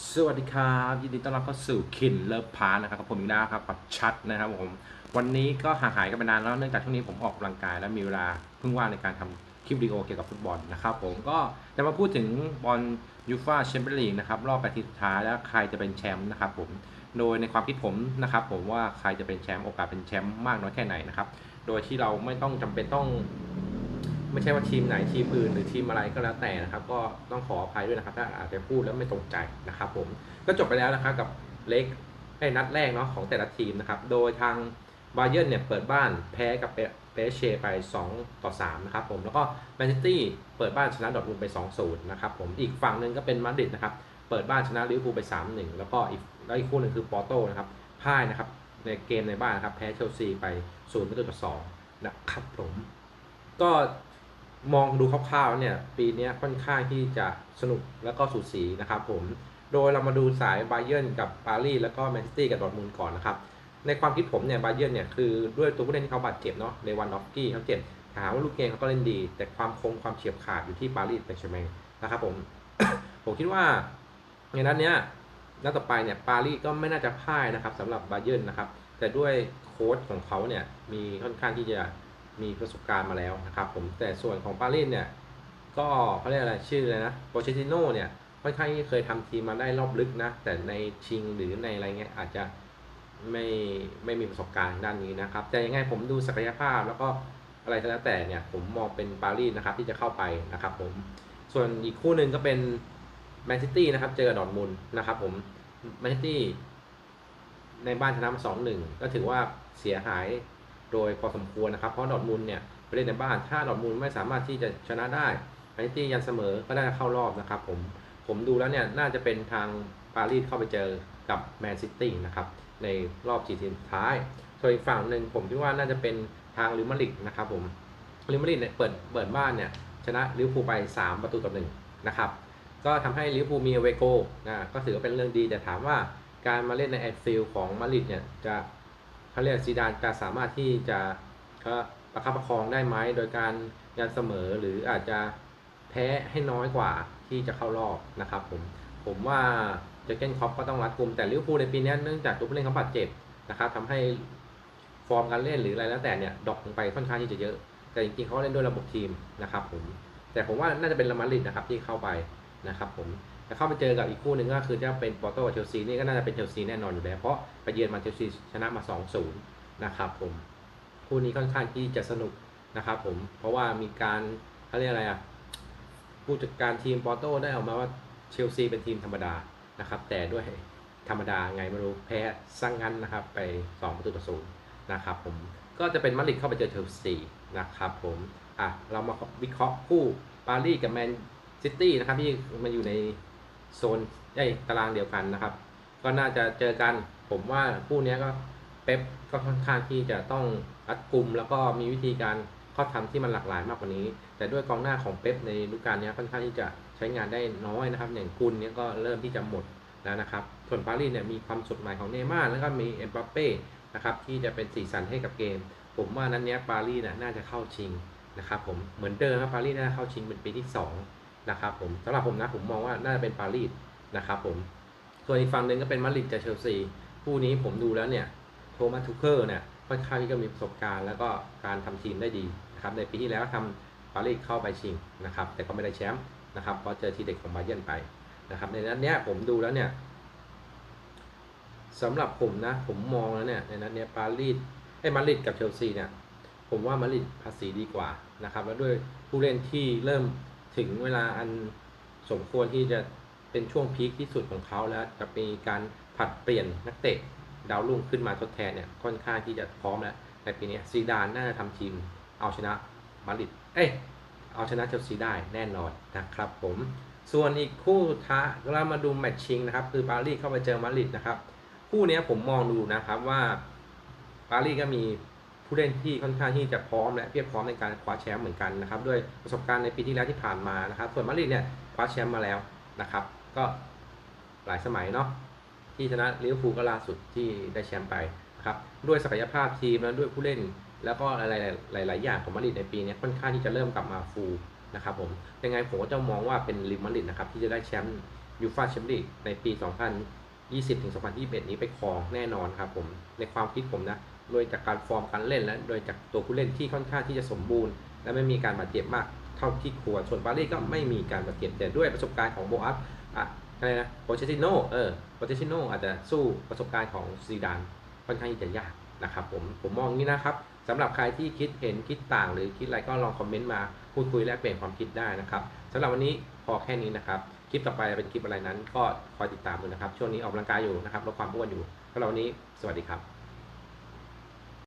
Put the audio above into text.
สวัสดีครับยินดีต้อนรับเข้าสู่คินเลิฟพาร์นะครับกับผมอีกแล้วครับกับชัดนะครับผมวันนี้ก็ห่างหายกันไปนานแล้วเนื่องจากช่วงนี้ผมออกกำลังกายและมีเวลาเพิ่งว่างในการทำคลิปวิดีโอเกี่ยวกับฟุตบอลนะครับผมก็จะมาพูดถึงบอลยูฟาแชมเปี้ยนลีกนะครับรอบแปดทีมสุดท้ายแล้วใครจะเป็นแชมป์นะครับผมโดยในความคิดผมนะครับผมว่าใครจะเป็นแชมป์โอกาสเป็นแชมป์มากน้อยแค่ไหนนะครับโดยที่เราไม่ต้องจำเป็นต้อง ไม่ใช่ว่าทีมไหนทีมอื่นหรือทีมอะไรก็แล้วแต่นะครับ ก็ต้องขออภัยด้วยนะครับ ถ้าอาจจะพูดแล้วไม่ตรงใจนะครับ ผมก็จบไปแล้วนะครับกับเล็กไอ้นัดแรกเนาะของแต่ละทีมนะครับ โดยทางบาเยิร์นเนี่ยเปิดบ้านแพ้กับเปเชไป 2 ต่อ 3 นะครับผม แล้วก็แมนซิตี้เปิดบ้านชนะดอร์ทมุนไป 2-0 นะครับผม อีกฝั่งหนึ่งก็เป็นมาดริดนะครับ เปิดบ้านชนะลิเวอร์พูลไป 3-1 แล้วก็อีกแล้วอีกคู่หนึ่งคือปอร์โตนะครับพ่ายนะครับในเกมในบ้านนะครับ แพ้เชลซีไป0ประตูต่อ2นะครับผม ก็ มองดูคร่าวๆเนี่ยปีนี้ค่อนข้างที่จะสนุกแล้วก็สูสีนะครับผมโดยเรามาดูสายไบเย r ร์นกับปารีสแล้วก็แมนซิตี้กับดอร์ทมุนก่อนนะครับในความคิดผมเนี่ยไบเย r ร์นเนี่ยคือด้วยตัวผู้เล่นที่เขาบาดเจ็บเนาะในวันดอฟกี้เขาเจ็บถามว่าลูกเกมเขาก็เล่นดี แต่ความคงความเฉียบขาดอยู่ที่ปารีสแซงต์แชร์แมงนะครับผมผมคิดว่าในนัดเนี้ยนัดต่อไปเนี่ยปารีสก็ไม่น่าจะพ่ายนะครับสำหรับไบเย r ร์นนะครับแต่ด้วยโค้ชของเขาเนี่ยมีค่อนข้างที่จะ มีประสบการณ์มาแล้วนะครับผมแต่ส่วนของปารีสเนี่ยก็เขาเรียกอะไรชื่ออะไรนะโปเชติโน่เนี่ยค่อนข้างที่เคยทำทีมมาได้รอบลึกนะ แต่ในชิงหรือในอะไรเงี้ยอาจจะไม่ไม่มีประสบการณ์ด้านนี้นะครับ แต่ยังไงผมดูศักยภาพแล้วก็อะไรก็แล้วแต่เนี่ยผมมองเป็นปารีสนะครับที่จะเข้าไปนะครับผมส่วนอีกคู่หนึ่งก็เป็นแมนซิตี้นะครับเจอกับดอทมุนด์นะครับผมแมนซิตี้ในบ้านชนะมาสองหนึ่งก็ถือว่าเสียหาย โดยพอสมควรนะครับ เพราะดอทมุนเนี่ยไปเล่นในบ้าน ถ้าดอทมุนไม่สามารถที่จะชนะได้แมนซิตี้ยันเสมอก็ได้เข้ารอบนะครับผม ผมดูแล้วเนี่ยน่าจะเป็นทางปารีสเข้าไปเจอกับแมนซิตี้นะครับในรอบสี่ทีมสุดท้าย ส่วนอีกฝั่งหนึ่งผมคิดว่าน่าจะเป็นทางลิมาริกนะครับผมลิมาริกเนี่ยเปิดเปิดบ้านเนี่ยชนะลิเวอร์พูลไป 3 ประตูต่อหนึ่งนะครับ ก็ทำให้ลิเวอร์พูลมีเวโกนะก็ถือว่าเป็นเรื่องดีแต่ถามว่าการมาเล่นในแอนฟิลของมาริดเนี่ยจะ เขาเรียกซีดานจะสามารถที่จะประคับประคองได้ไหมโดยการยันเสมอหรืออาจจะแพ้ให้น้อยกว่าที่จะเข้ารอบนะครับผมผมว่าเจอเกนคอปก็ต้องรัดกุมแต่ลิเวอร์พูลในปีนี้เนื่องจากตัวผู้เล่นเขาบาดเจ็บนะครับทำให้ฟอร์มการเล่นหรืออะไรแล้วแต่เนี่ยดรอปลงไปค่อนข้างที่จะเยอะแต่จริงๆเขาเล่นด้วยระบบทีมนะครับผมแต่ผมว่าน่าจะเป็นลามาริดนะครับที่เข้าไปนะครับผม จะเข้าไปเจอกับอีกคู่หนึ่งก็คือจะเป็นปอร์โตกับเชลซีนี่ก็น่าจะเป็นเชลซีแน่นอนอยู่แล้ว เพราะไปเยือนมาเชลซีชนะมา 2-0 นะครับผมคู่นี้ค่อนข้างที่จะสนุกนะครับผมเพราะว่ามีการเขาเรียกอะไรอะผู้จัดการทีมปอร์โตได้ออกมาว่าเชลซีเป็นทีมธรรมดานะครับ แต่ด้วยธรรมดาไงไม่รู้แพ้สั่งงั้นนะครับ ไป 2 ประตูต่อศูนย์นะครับผมก็จะเป็นมาดริดเข้าไปเจอเชลซีนะครับผมอะเรามาวิเคราะห์คู่ปารีสกับแมนซิตี้นะครับที่มาอยู่ใน โซนไอ้ตารางเดียวกันนะครับ ก็น่าจะเจอกันผมว่าคู่นี้ก็เป๊ปก็ค่อนข้างที่จะต้องรัดกลุ่มแล้วก็มีวิธีการข้าทำที่มันหลากหลายมากกว่านี้ แต่ด้วยกองหน้าของเป๊ปในฤดูกาลนี้ค่อนข้างที่จะใช้งานได้น้อยนะครับ อย่างกุลเนี้ยก็เริ่มที่จะหมดแล้วนะครับ ส่วนปารีสเนี่ยมีความสดใหม่ของเนย์มาร์แล้วก็มีเอ็มบัปเป้นะครับที่จะเป็นสีสันให้กับเกม ผมว่านั้นเนี้ยปารีสน่ะน่าจะเข้าชิงนะครับผมเหมือนเดิมครับปารีสน่าจะเข้าชิงเป็นปีที่สอง นะครับผมสำหรับผมนะผมมองว่าน่าจะเป็นปารีสนะครับผมส่วนอีกฝั่งหนึ่งก็เป็นมาดริดกับเชลซีคู่นี้ผมดูแล้วเนี่ยโทมัสทูเคิลเนี่ยค่อนข้างที่จะมีประสบการณ์แล้วก็การทำทีมได้ดีนะครับในปีที่แล้วทำปารีสเข้าไปชิงนะครับแต่ก็ไม่ได้แชมป์นะครับเพราะเจอทีเด็กของบาเยิร์นไปนะครับในนั้นเนี้ยผมดูแล้วเนี่ยสำหรับผมนะผมมองแล้วเนี่ยในนั้นเนี้ยปารีสไอ้มาดริดกับเชลซีเนี่ยผมว่ามาดริดภาษีดีกว่านะครับแล้วด้วยผู้เล่นที่เริ่ม ถึงเวลาอันสมควรที่จะเป็นช่วงพีคที่สุดของเขาแล้วจะมีการผัดเปลี่ยนนักเตะดาวรุ่งขึ้นมาทดแทนเนี่ยค่อนข้างที่จะพร้อมแล้วในปีนี้ซีดานน่าจะทำทีมเอาชนะมาริดเอ้ยเอาชนะเชลซีได้แน่นอนนะครับผมส่วนอีกคู่ท้าเรามาดูแมตช์ชิงนะครับ คือปารีสเข้าไปเจอมาริดนะครับ คู่นี้ผมมองดูนะครับว่าปารีสก็มี ผู้เล่นที่ค่อนข้างที่จะพร้อมและเพียบพร้อมในการคว้าแชมป์เหมือนกันนะครับด้วยประสบการณ์ในปีที่แล้วที่ผ่านมานะครับส่วนมาดริดเนี่ยคว้าแชมป์มาแล้วนะครับ ก็หลายสมัยเนาะที่ชนะลิเวอร์พูลก็ล่าสุดที่ได้แชมป์ไปครับด้วยศักยภาพทีมแล้วด้วยผู้เล่น แล้วก็อะไรหลาย ๆ อย่างของมาดริดในปีนี้ค่อนข้างที่จะเริ่มกลับมาฟูนะครับผมยังไงผมก็จะมองว่าเป็นลิมมาดริดนะครับที่จะได้แชมป์ยูฟ่าแชมเปี้ยนลีกในปี 2020ถึง2021 นี้ไปครองแน่นอนครับผมในความคิดผมนะ โดยจากการฟอร์มการเล่นและโดยจากตัวผู้เล่นที่ค่อนข้างที่จะสมบูรณ์ และไม่มีการบาดเจ็บมากเท่าที่ควรส่วนปารีสก็ไม่มีการบาดเจ็บแต่ด้วยประสบการณ์ของโบอัสอะอะไรนะโปเชติโนเออโปเชติโนอาจจะสู้ประสบการณ์ของซีดานค่อนข้างที่จะยากนะครับผมผมมองอย่างนี้นะครับสำหรับใครที่คิดเห็นคิดต่าง หรือคิดอะไรก็ลองคอมเมนต์มาพูดคุยแลกเปลี่ยนความคิดได้นะครับสำหรับวันนี้พอแค่นี้นะครับคลิปต่อไปเป็นคลิปอะไรนั้น ก็คอยติดตามดูนะครับ ช่วงนี้ออกกำลังกายอยู่นะครับลดความอ้วนอยู่สำหรับวันนี้สวัสดีครับ